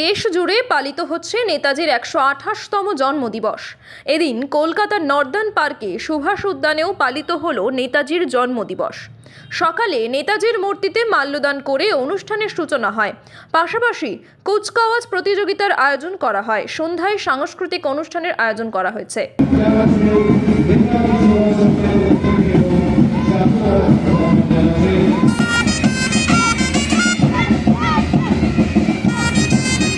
দেশ জুড়ে পালিত হচ্ছে নেতাজির একশো আঠাশতম জন্মদিবস। এদিন কলকাতার নর্দার্ন পার্কে সুভাষ উদ্যানেও পালিত হল নেতাজির জন্মদিবস। সকালে নেতাজির মূর্তিতে মাল্যদান করে অনুষ্ঠানের সূচনা হয়। পাশাপাশি কুচকাওয়াজ প্রতিযোগিতার আয়োজন করা হয়। সন্ধ্যায় সাংস্কৃতিক অনুষ্ঠানের আয়োজন করা হয়েছে।